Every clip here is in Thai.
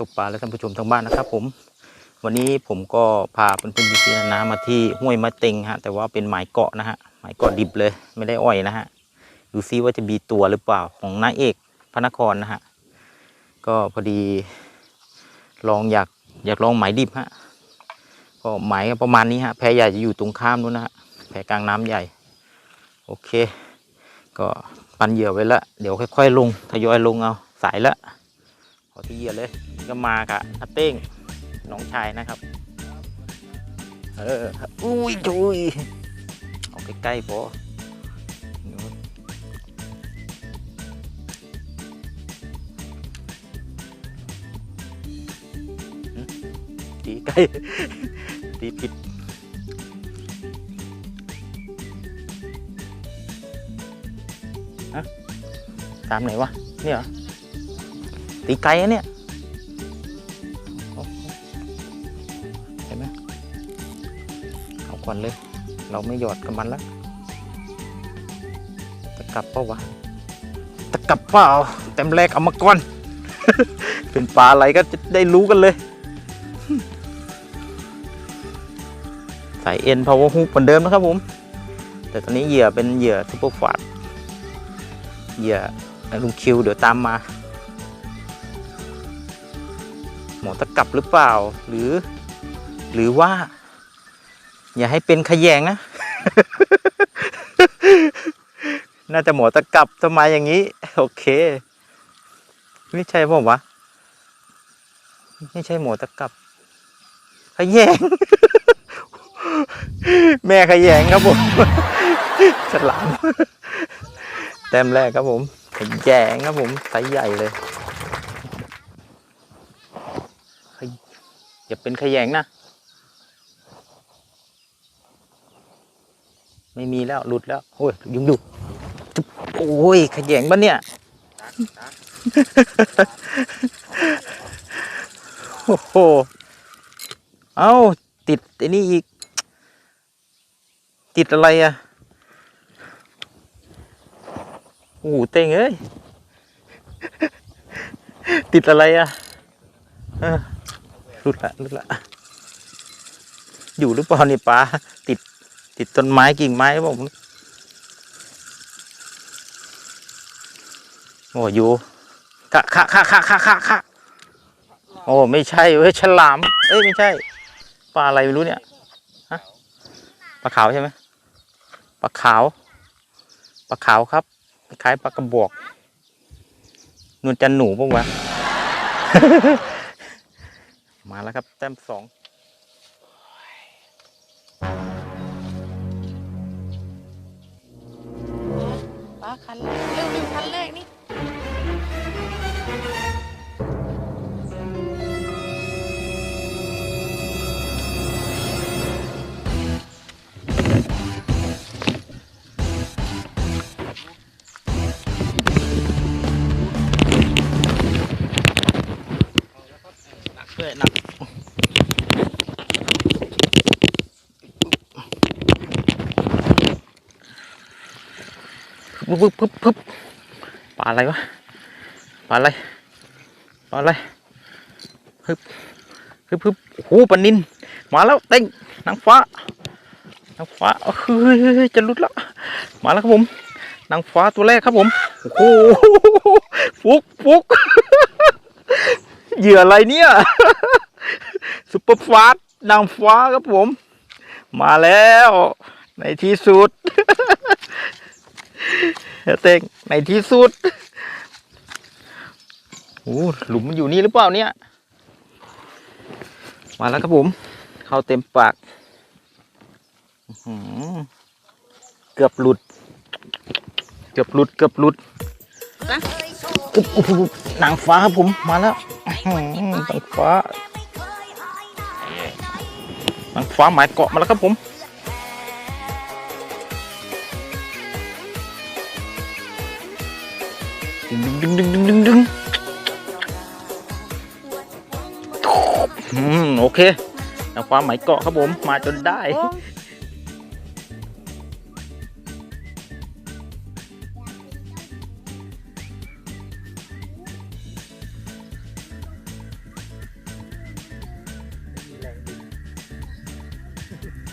ตกปลาและท่านผู้ชมทางบ้านนะครับ ผม วันนี้ผมก็พาเพื่อนๆพี่ๆนานมาที่ห้วยมะเต็งฮะแต่ว่าเป็นหมายเกาะนะฮะหมายเกาะดิบเลยไม่ได้อ้อยนะฮะดูซิว่าจะมีตัวหรือเปล่าของนายเอกพระนครนะฮะก็พอดีลองอยากอยากลองหมายดิบฮะก็หมายประมาณนี้ฮะแพใหญ่จะอยู่ตรงข้ามนู้นนะฮะแพกลางน้ำใหญ่ โอเค ก็ปันเหยื่อไว้ละ เดี๋ยวค่อยๆลงทยอยลงเอาสายละ ขอที่เหยื่อเลย ก็มากับอาเต้งน้องชายนะครับ เอออุ้ยจุยเอาใกล้ๆพอตีใกล้ตีผิดตามไหนวะ นี่เหรอ ตีไกลอะเนี่ยเห็นไหมเอาก่อนเลย เราไม่หยอดกับมันแล้วตะกลับเปล่าวะตะกลับเปล่าเต็มแรกเอามาก่อน เป็นปลาอะไรก็จะได้รู้กันเลยสายเอ็น power hook เหมือนเดิมนะครับผม แต่ตอนนี้เหยื่อเป็นเหยื่อซุปเปอร์ฟาดเหยื่อลุงคิวเดี๋ยวตามมา หมอตะกับหรือเปล่า หรือ หรือว่า อย่าให้เป็นขยงนะ น่าจะหมอตะกับทำไมอย่างนี้ โอเค ไม่ใช่ผมวะไม่ใช่หมอตะกับขยง แม่ขยงครับผมฉลามแต้มแรกครับผมขยงครับผมไซส์ใหญ่เลยขย อย่าเป็นขยงนะ ไม่มีแล้วหลุดแล้ว โอ้ยยุงดูจุ๊บโอ้ยขยงบ้านเนี่ย โอ้โห เอาติดไอ้นี่อีก ติดอะไรอะ โอ้เต็งเอ้ย ติดอะไรอะ เออ หลุดละหลุดละ อยู่หรือเปล่านี่ปลาติด ติดต้นไม้กิ่งไม้ผมโอ้อยู่คะคะคะคะคะคะคะโอ้ไม่ใช่เว้ยฉลาม เอ้ยไม่ใช่ปลาอะไรไม่รู้เนี่ยฮะปลาขาวใช่ไหมปลาขาวปลาขาวครับคล้ายปลากระบอกนวลจันหนูปะวะ มาแล้วครับ แต้มสองป้าคันแรกเร็วเร็วคันแรกนี่ ปึ๊บปึบปึบปลาอะไรวะปลาอะไรปลาอะไรฮึบฮึบฮึบโอ้โหปลานินมาแล้วเต็งนางฟ้านางฟ้าเฮ้ยจะลุดแล้วมาแล้วครับผมนางฟ้าตัวแรกครับผมโอ้โหฟุกฟุกเหยื่ออะไรเนี่ยซุปเปอร์ฟาสนางฟ้าครับผม มาแล้ว ในที่สุด เต็งในที่สุดโอ้หลุมมันอยู่นี่หรือเปล่าเนี่ย มาแล้วครับผม เข้าเต็มปากเกือบหลุด เกือบหลุด เกือบหลุดนะอุ๊บอุ๊บอุ๊บนางฟ้าครับผม มาแล้วหนางฟ้าหนางฟ้าหมายเกาะมาแล้วครับผม ดึงดึงดึงดึงดึงดึงอืมโอเคแต่ความหมายเกาะครับผม มาจนได้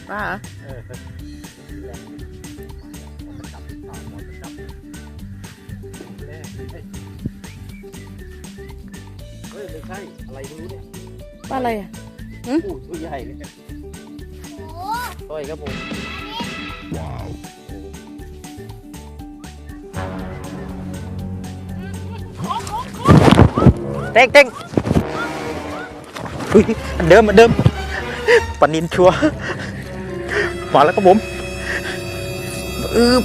ป้า อะไรอะปูตัวใหญ่เลยสร้อยครับผมเต้งเต้งอุ๊ยอันเดิมอันเดิมปานินชัวร์มาแล้วครับผมอือ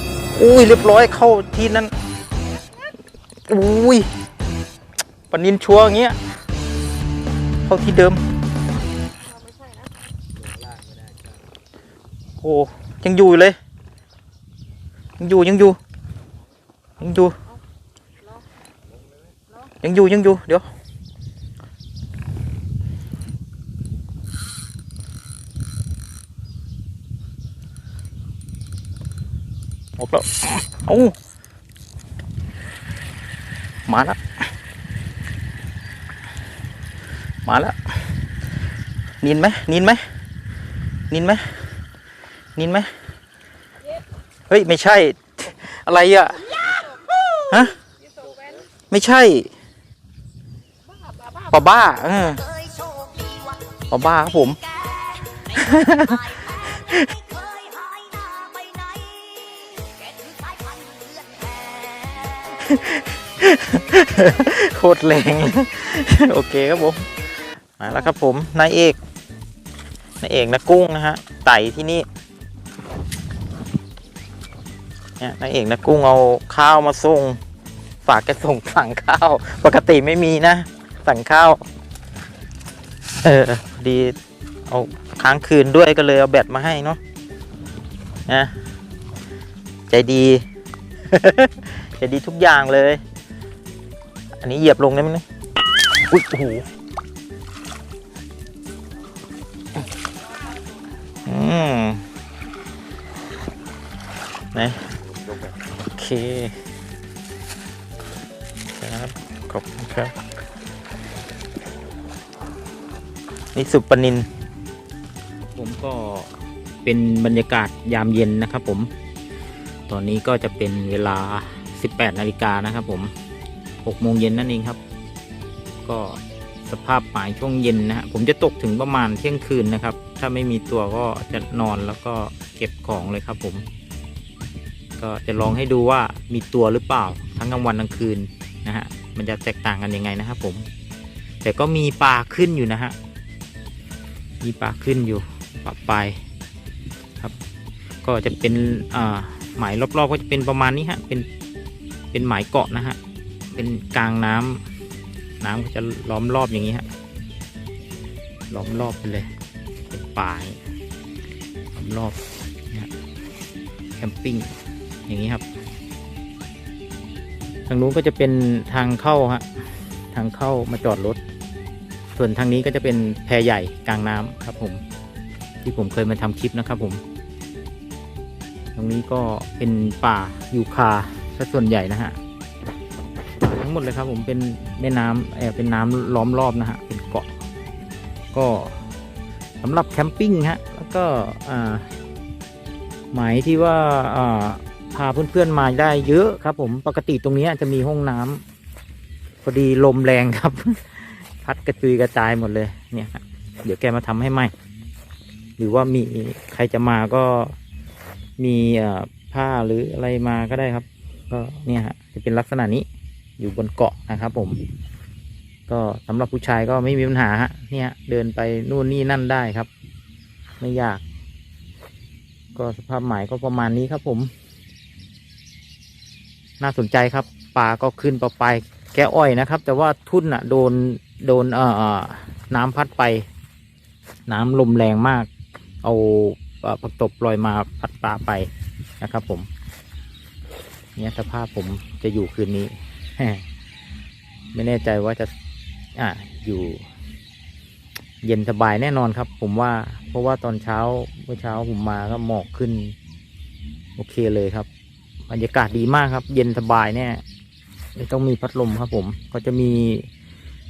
อุ้ยเรียบร้อยเข้าที่นั้นอุ้ยปานินชัวร์อย่างเงี้ยเข้าที่เดิม โอ้ยังอยู่เลย ยังอยู่ยังอยู่ ยังอยู่ ยังอยู่ยังอยู่เดี๋ยวออกแล้วเอ้ามาแล้วมาแล้วนินไหมนินไหมนินไหม นินไหมเฮ้ย ไม่ใช่ อะไรอะฮะไม่ใช่ปลาบ้าเออปลาบ้าครับผม โคตรแรงโอเคครับผมมาแล้วครับผมนายเอกนายเอกนะกุ้งนะฮะไต่ที่นี่ เนี่ยนายเอกนะกุ้งเอาข้าวมาส่ง ฝากแกส่งสั่งข้าว ปกติไม่มีนะ สั่งข้าว เออดีเอาค้างคืนด้วยก็เลยเอาแบตมาให้เนาะนะใจดี ใจดีทุกอย่างเลย อันนี้เหยียบลงได้ไหมเนี่ยอุ้ยโอ้โหอืมไหนโอ เคครับขอบคุณครับ นี่สุปนิน ผมก็เป็นบรรยากาศยามเย็นนะครับผม ตอนนี้ก็จะเป็นเวลา 18 นาฬิกานะครับผม 6 โมงเย็นนั่นเองครับ ก็สภาพหมายช่วงเย็นนะฮะผมจะตกถึงประมาณเที่ยงคืนนะครับ ถ้าไม่มีตัวก็จะนอนแล้วก็เก็บของเลยครับผม ก็จะลองให้ดูว่ามีตัวหรือเปล่าทั้งกลางวันกลางคืนนะฮะมันจะแตกต่างกันยังไงนะครับผม แต่ก็มีปลาขึ้นอยู่นะฮะมีปลาขึ้นอยู่ปลาปลายครับ ก็จะเป็นอ่าหมายรอบๆก็จะเป็นประมาณนี้ฮะเป็นเป็นหมายเกาะนะฮะเป็นกลางน้ำน้ำก็จะล้อมรอบอย่างนี้ฮะล้อมรอบไปเลยเป็นป่าอย่างนี้ล้อมรอบนะฮะแคมปิ้ง อย่างนี้ครับ ทางนู้นก็จะเป็นทางเข้าฮะทางเข้ามาจอดรถ ส่วนทางนี้ก็จะเป็นแพใหญ่กลางน้ำครับผม ที่ผมเคยมาทำคลิปนะครับผม ตรงนี้ก็เป็นป่ายูคาซะส่วนใหญ่นะฮะทั้งหมดเลยครับผมเป็นแม่น้ำเออเป็นน้ำล้อมรอบนะฮะเป็นเกาะ ก็สำหรับแคมปิ้งฮะแล้วก็อ่าหมายที่ว่าอ่า พาเพื่อนๆมาได้เยอะครับ ผมปกติตรงนี้จะมีห้องน้ำพอดีลมแรงครับ พัดกระจุยกระจายหมดเลยเนี่ยฮะเดี๋ยวแกมาทำให้ใหม่ หรือว่ามีใครจะมาก็มีผ้าหรืออะไรมาก็ได้ครับ ก็เนี่ยฮะจะเป็นลักษณะนี้อยู่บนเกาะนะครับ ผม ก็สำหรับผู้ชายก็ไม่มีปัญหาฮะเนี่ย เดินไปนู่นนี่นั่นได้ครับ ไม่ยาก ก็สภาพหมายก็ประมาณนี้ครับผม น่าสนใจครับปลาก็ขึ้นปลาไปแกอ้อยนะครับ แต่ว่าทุ่นอะโดนโดนเอ่อน้ำพัดไป น้ำลมแรงมาก เอาผักตบลอยมาพัดปลาไปนะครับผมเนี่ยสภาพผมจะอยู่คืนนี้ ไม่แน่ใจว่าจะอ่าอยู่ เย็นสบายแน่นอนครับ ผมว่า เพราะว่าตอนเช้าเมื่อเช้าผมมาก็หมอกขึ้น โอเคเลยครับ บรรยากาศดีมากครับ เย็นสบายแน่ไม่ต้องมีพัดลมครับผม ก็จะมี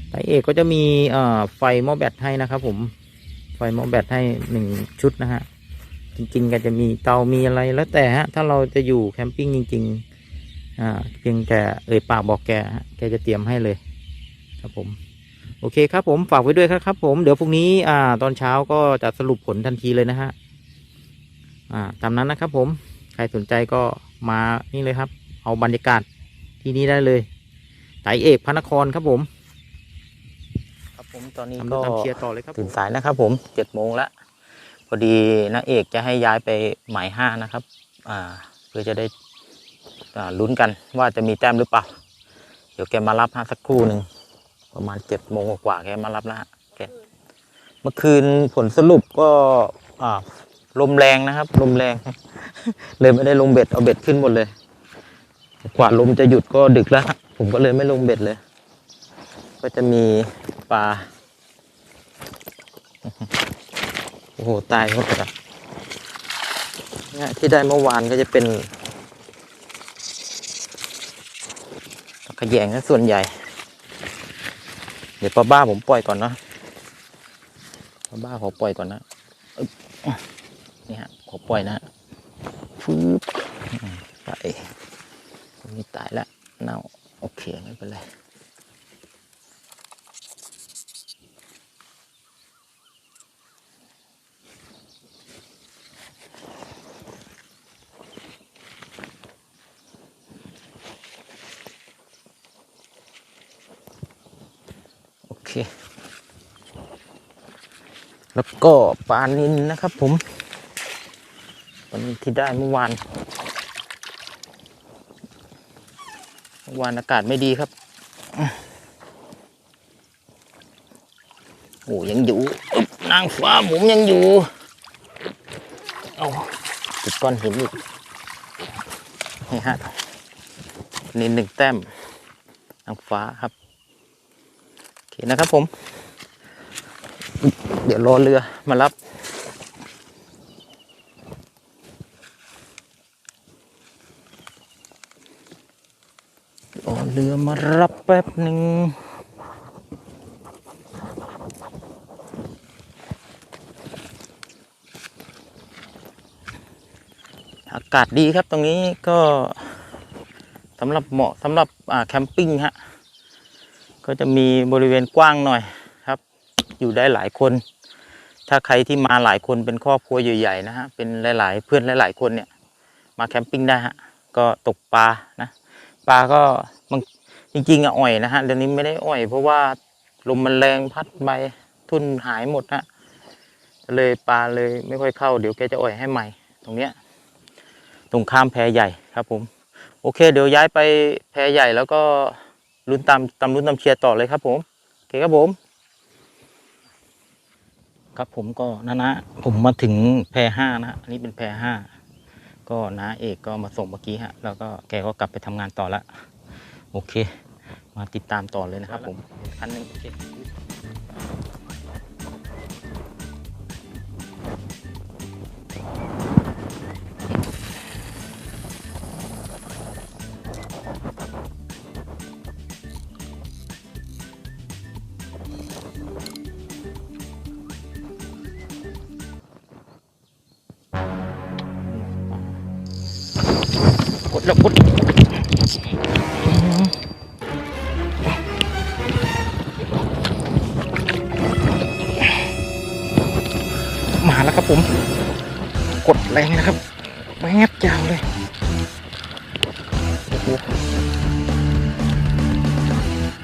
ไตเอกก็จะมีเอ่อไฟหม้อแบตให้นะครับ ผม ไฟหม้อแบตให้หนึ่งชุดนะฮะ จริง ๆ ก็จะมีเตามีอะไรแล้วแต่ฮะ ถ้าเราจะอยู่แคมปิ้งจริง ๆ อ่า เพียงแต่เอ่ยปากบอกแกฮะแกจะเตรียมให้เลย ครับผม โอเคครับผมฝากไว้ด้วยครับครับ ผมเดี๋ยวพรุ่งนี้อ่า ตอนเช้าก็จะสรุปผลทันทีเลยนะฮะ อ่า ตามนั้นนะครับผม ใครสนใจก็มานี่เลยครับ เอาบรรยากาศที่นี่ได้เลยไตเอกพระนครครับผมครับผมตอนนี้ทำก็ตามเชียร์ต่อเลยครับตื่นสายนะครับผมเจ็ดโมงแล้วพอดีนางเอกจะให้ย้ายไปหมายห้านะครับอ่าเพื่อจะได้อ่าลุ้นกันว่าจะมีแต้มหรือเปล่า เดี๋ยวแกมารับฮะสักครู่หนึ่งประมาณเจ็ดโมงกว่าๆแกมารับแล้วฮะแกเมื่อคืนผลสรุปก็อ่า ลมแรงนะครับ ลมแรง เลยไม่ได้ลงเบ็ดเอาเบ็ดขึ้นหมดเลย กว่าลมจะหยุดก็ดึกแล้วผมก็เลยไม่ลงเบ็ดเลย ก็จะมีปลาโอ้โหตายหมดเลยอะเนี่ยที่ได้เมื่อวานก็จะเป็นปลาขยงนะส่วนใหญ่ เดี๋ยวปลาบ้าผมปล่อยก่อนนะปลาบ้าขอปล่อยก่อนนะ นี่ฮะขอปล่อยนะฟืบไปนี่ตายแล้วเน่าโอเคไม่เป็นไรโอเคแล้วก็ปลานินนะครับผม ปลานินที่ได้เมื่อวานเมื่อวานอากาศไม่ดีครับ โอ้ยังอยู่ นางฟ้าผมยังอยู่เอาติดก้อนหินอีกนี่ฮะนี่หนึ่งแต้มนางฟ้าครับ โอเคนะครับผม เดี๋ยวรอเรือมารับ เรือมารับแป๊บหนึ่งอากาศดีครับตรงนี้ก็สำหรับเหมาะสำหรับแคมปิ้งฮะก็จะมีบริเวณกว้างหน่อยครับ อยู่ได้หลายคน ถ้าใครที่มาหลายคนเป็นครอบครัวใหญ่ๆนะฮะเป็นหลาย ๆ เพื่อนหลาย ๆ คนเนี่ย มาแคมปิ้งได้ฮะก็ตกปลานะปลาก็ จริงๆอะอ่อยนะฮะเดี๋ยวนี้ไม่ได้อ่อย เพราะว่าลมมันแรงพัดใบทุ่นหายหมดฮะเลยปลาเลยไม่ค่อยเข้าเดี๋ยวแกจะอ่อยให้ใหม่ ตรงเนี้ยตรงข้ามแพใหญ่ครับผม โอเค เดี๋ยวย้ายไปแพใหญ่แล้วก็ลุ้นตามตามลุ้นตามเชียร์ต่อเลยครับผมโอเคครับผม ครับผมก็นะนะ ผมมาถึงแพห้านะฮะอันนี้เป็นแพห้าก็น้าเอกก็มาส่งเมื่อกี้ฮะ แล้วก็แกก็กลับไปทำงานต่อละ โอเค มาติดตามต่อเลยนะครับผมคันหนึงโอเค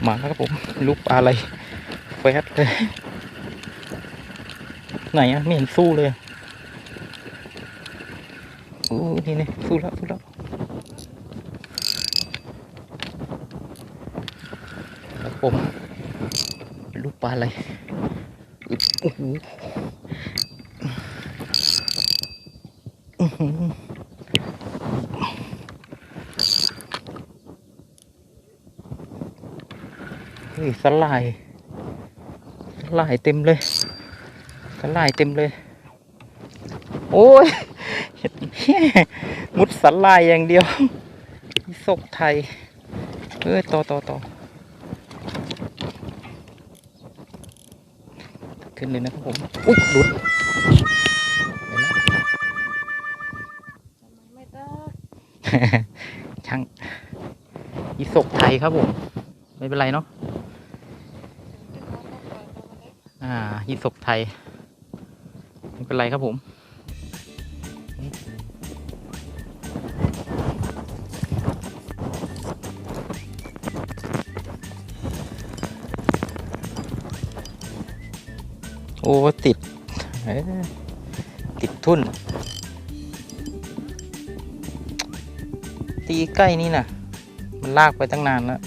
มาแล้วครับผมลูกปลาอะไรแวบเลย ไหนอะไม่เห็นสู้เลยโอ้นี่นี่สู้แล้วสู้แล้วครับผมลูกปลาอะไรอึ๊บโอ้โหอื้อหือ ฮ้ ยสลายสลายเต็มเลยสลายเต็มเลย โอ้ยมุดสลายอย่างเดียวศกไทยเอ้ยต่อต่อต่อขึ้นเลยนะครับผม อุ้ยหลุดไปแล้วไม่ได้ช่างอีศกไทยครับผม ไม่เป็นไรเนาะ อ่าอีศกไทย ไม่เป็นไรครับผมโอ้ติดติดทุ่น ตีใกล้นี่นะมันลากไปตั้งนานแล้ว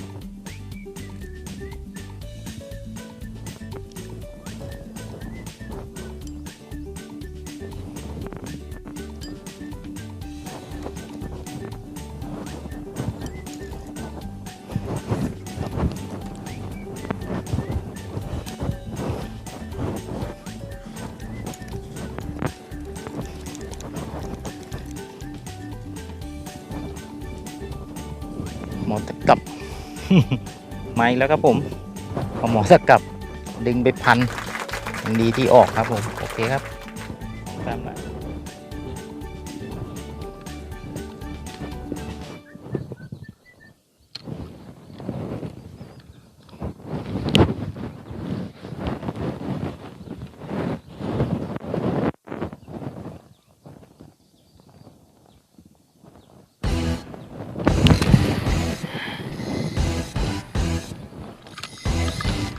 มาอีกแล้วครับผมพอหมอสักับดึงไปพันดีที่ออกครับผม โอเคครับ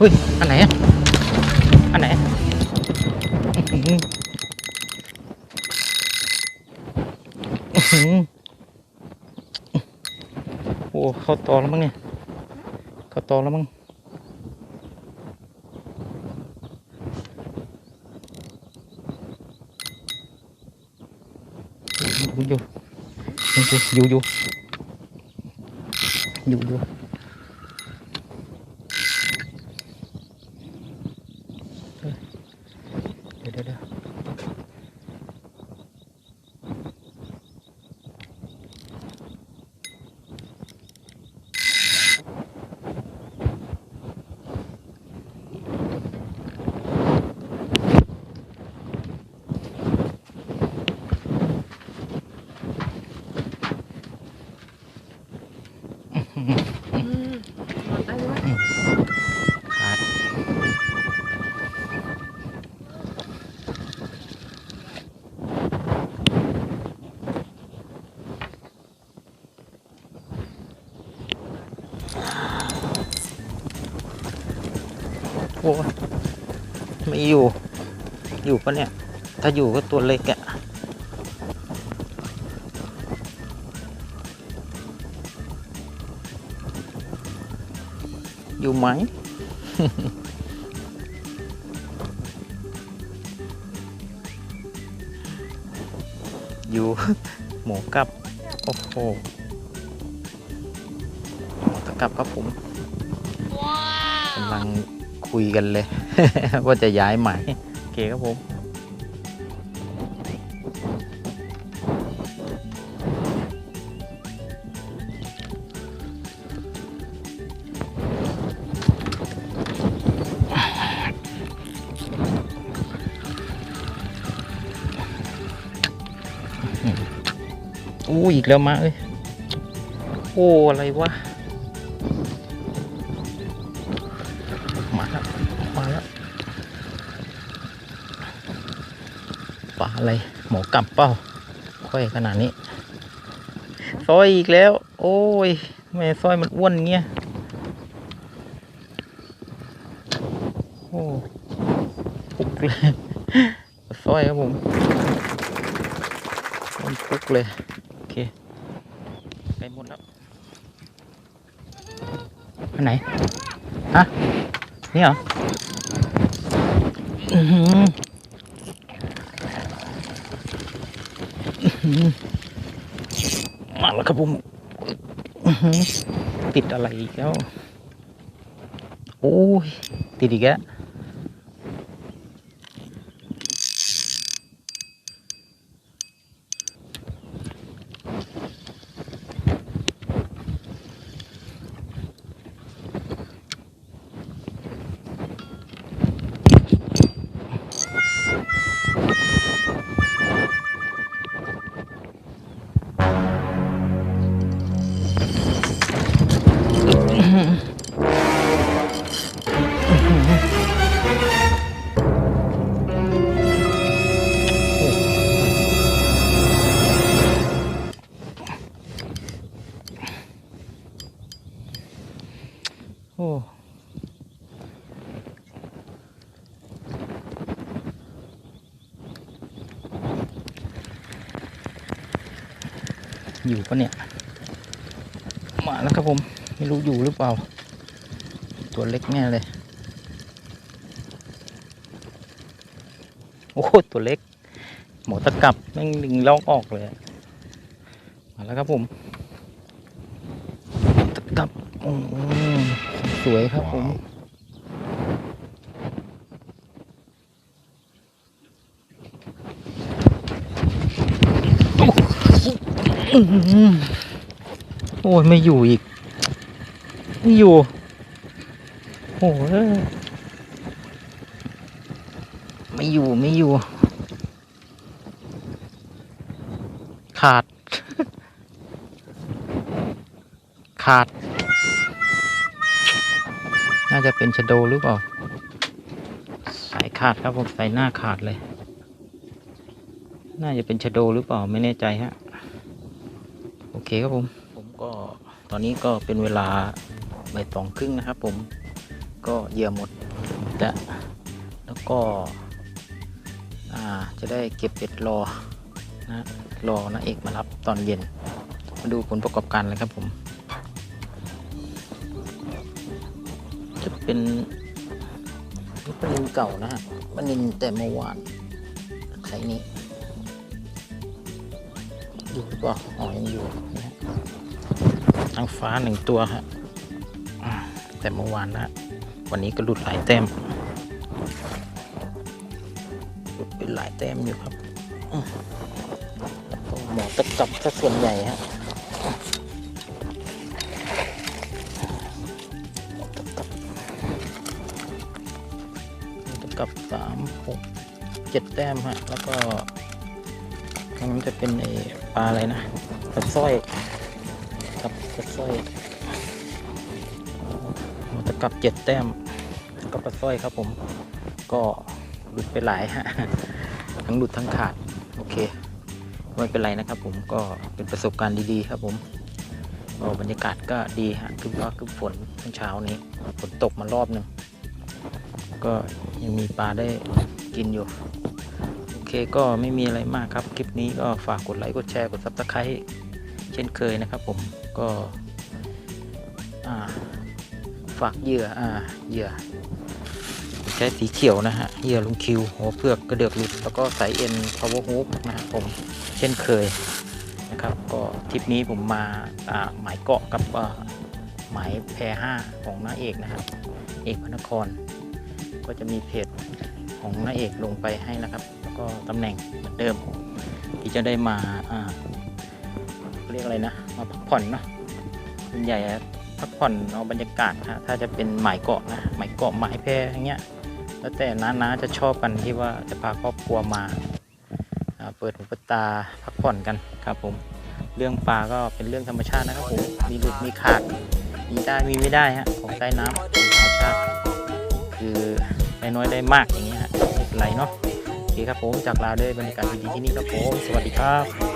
เฮ้ย อันไหนอะ อันไหน โอ้เข้าตอแล้วมั้งเนี่ยเข้าตอแล้วมั้งอยู่อยู่อยู่อยู่อยู่อยู่ เดี๋ยวเดี๋ยวเดี๋ยวอื้อหือ อืมหมดได้ไหม ขาดโอ้ยไม่ อยู่ อยู่ปะเนี่ย ถ้าอยู่ก็ตัวเล็กอะอยู่ไหมอยู่หมูกับ โอ้โหหมูตะกับครับผมกำลัง คุยกันเลย ว่าจะย้ายใหม่โอเคครับผมอู้อีกแล้วมาเอ้ย โอ้ อะไรวะ ปลาอะไร หมอกลับเป้า ค่อยขนาดนี้ซอยอีกแล้ว โอ้ยทำไมซอยมันอ้วนเงี้ยโอ้ปุกเลยซอยครับผมมันปุกเลย โอเคใกล้หมดแล้วอันไหน ฮะ นี่เหรออหือมาแล้ว ครับผมอื้อหือติดอะไรอีกแล้วโอ้โอ้ย ติดอีกแล้ว อยู่ปะเนี่ย มาแล้วครับผม ไม่รู้อยู่หรือเปล่า ตัวเล็กแน่เลย โอ้ตัวเล็ก หมอตะกลับแม่งดึงลอกออกเลย มาแล้วครับผม ตะกลับโอ้สวยครับผม อื้อหือ โอ้ยไม่อยู่อีก ไม่อยู่ โอ้ยไม่อยู่ไม่อยู่ ขาด ขาด น่าจะเป็นชะโดหรือเปล่า สายขาดครับผมสายหน้าขาดเลย น่าจะเป็นชะโดหรือเปล่าไม่แน่ใจฮะ คครับผม ผมก็ตอนนี้ก็เป็นเวลาบ่ายสองครึ่งนะครับผม ก็เหยื่อหมดจะแล้วก็ อ่า จะได้เก็บเป็ดรอ นะ รอนะเอกมารับตอนเย็น มาดูผลประกอบการเลยครับผม จะเป็นนี่ปลานินเก่านะฮะปลานินแต่เมื่อวานไซส์นี้ อยู่หรือเปล่าอ๋อยังอยู่นะฮะทางฟ้าหนึ่งตัวฮะแต่เมื่อวานนะวันนี้ก็หลุดหลายแต้มหลุดเป็นหลายแต้มอยู่ครับแล้วก็หมอตะกลับถ้าส่วนใหญ่ฮะกับหมอตะกลับสามหกเจ็ดแต้มฮะ แล้วก็ตรงนั้นจะเป็นไอ ปลาอะไรนะปลาสร้อยกับปลาสร้อยตะกับเจ็ดแต้มแล้วก็ปลาสร้อยครับผม ก็หลุดไปหลายฮะทั้งหลุดทั้งขาด โอเค ไม่เป็นไรนะครับผมก็เป็นประสบการณ์ดีๆครับผมบรรยากาศก็ดีฮะคือว่าคือฝนเมื่อเช้านี้ฝนตกมารอบหนึ่งก็ยังมีปลาได้กินอยู่ ก็ไม่มีอะไรมากครับ คลิปนี้ก็ฝากกดไลค์กดแชร์กดซับสไครต์เช่นเคยนะครับผมก็ฝากเหยื่ออ่าเหยื่อ ใช้สีเขียวนะฮะเหยื่อลุงคิวหัวเพือกกระเดือกหลุดแล้วก็สายเอ็น power hook นะครับผมเช่นเคยนะครับ ก็ทริปนี้ผมมาอ่าหมายเกาะกับหมายแพรห้าของน้าเอกนะครับ เอกพนคร ก็จะมีเพจ ของน้าเอกลงไปให้นะครับ แล้วก็ตำแหน่งเหมือนเดิม ที่จะได้มาอ่าเรียกอะไรนะ มาพักผ่อนเนาะส่วนใหญ่พักผ่อนเอาบรรยากาศฮะถ้าจะเป็นหมายเกาะนะหมายเกาะหมายแพอย่างเงี้ยแล้วแต่น้าๆจะชอบกันที่ว่าจะพาครอบครัวมาเปิดหูเปิดตาพักผ่อนกันครับผมเรื่องปลาก็เป็นเรื่องธรรมชาตินะครับผมมีหลุดมีขาดมีได้มีไม่ได้ฮะของใต้น้ำธรรมชาติคือได้น้อยได้มากอย่างเงี้ย ไม่เป็นไรเนาะโอเคครับผมจากลาด้วยบรรยากาศดีๆที่นี่ครับผม สวัสดีครับ